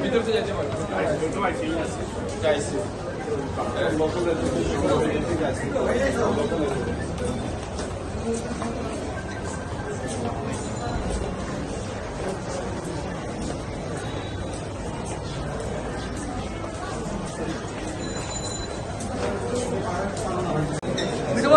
ভিতর থেকে যেতে পারবে চাইছি ভিতরে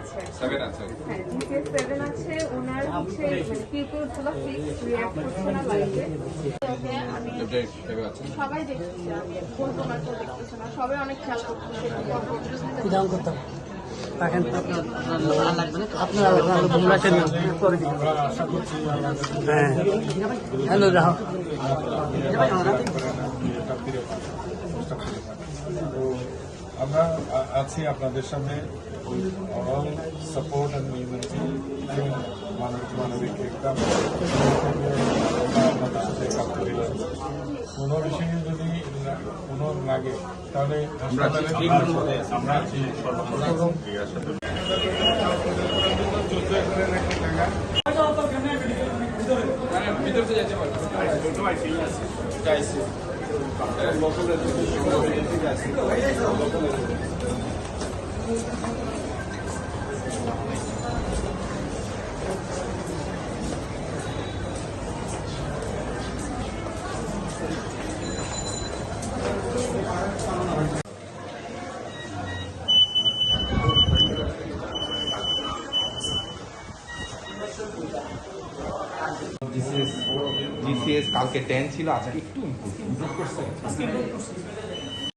আছে। আছে। হ্যাঁ জিপিএস সেভেন আছে ওনার হচ্ছে মানে পিপলগুলো ফিক্স রিয়াক্ট করছে না লাইফে ওকে আমি সেভেন আছে। সবাই দেখতেছি আমি বলব না কেউ দেখতেছে না সবাই অনেক খেয়াল করতেছে। দাম করতাম রাখেন আপনারা আপনারা রাখেন। হ্যাঁ হ্যালো তো আমরা আছি আপনাদের সামনে। অল সাপোর্ট অ্যান্ড মিউনিটি মানবিক মানবিক একদম আপনাদের সাথে কাজ করি কোনো বিষয়ে যদি কোনো লাগে তাহলে আমরা ভিতর যেতে পারবে জিসিএস জিসিএস কালকে টেন ছিল আজকে একটু ইমপ্রুভ করছে।